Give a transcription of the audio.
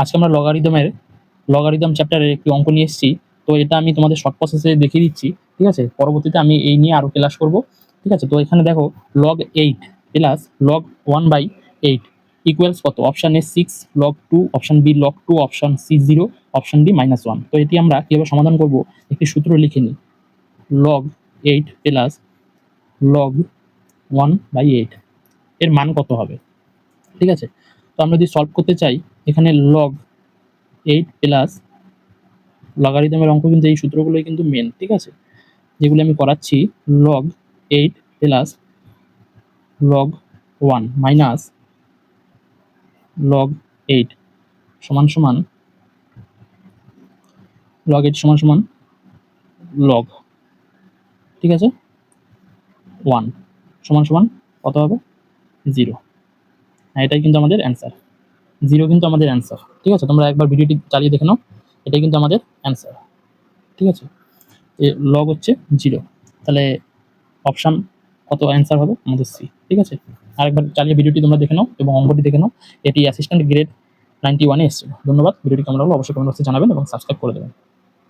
আজকে আমরা লগারিদমের লগারিদম চ্যাপ্টারের একটি অঙ্ক নিয়ে এসেছি। তো এটা আমি তোমাদের শর্ট প্রসেসে দেখিয়ে দিচ্ছি, ঠিক আছে? পরবর্তীতে আমি এই নিয়ে আরও ক্লাস করব, ঠিক আছে? তো এখানে দেখো log eight plus log one by eight equals কত? Option A six log two option B log two option C zero option D minus one তো এটি আমরা কীভাবে সমাধান করব? একটি সূত্র লিখে নিই। Log eight plus log one by eight এর মান কত হবে? ঠিক আছে? তো আমরা যদি সলভ করতে চাই, এখানে লগ এইট প্লাস লগারিদমের অঙ্ক কিন্তু এই সূত্রগুলোই কিন্তু মেন ঠিক আছে? যেগুলো আমি করাচ্ছি log eight plus log one minus log eight সমান সমান লগ এইট সমান সমান লগ ঠিক আছে? ওয়ান সমান সমান কত হবে? জিরো হ্যাঁ এটাই কিন্তু আমাদের অ্যান্সার জিরো কিন্তু আমাদের অ্যান্সার ঠিক আছে? তোমরা একবার ভিডিওটি চালিয়ে দেখে নাও, এটাই কিন্তু আমাদের অ্যান্সার ঠিক আছে? লগ হচ্ছে জিরো তাহলে অপশান কত অ্যান্সার হবে? আমাদের সি ঠিক আছে? আরেকবার চালিয়ে ভিডিওটি তোমরা দেখে নাও এবং অঙ্কটি দেখে নাও। এটি অ্যাসিস্ট্যান্ট গ্রেড নাইনটি ওয়ানে এসেছিল। ধন্যবাদ ভিডিওটি কেমন লাগল অবশ্যই কমেন্ট বক্সে জানাবেন এবং সাবস্ক্রাইব করে দেবেন।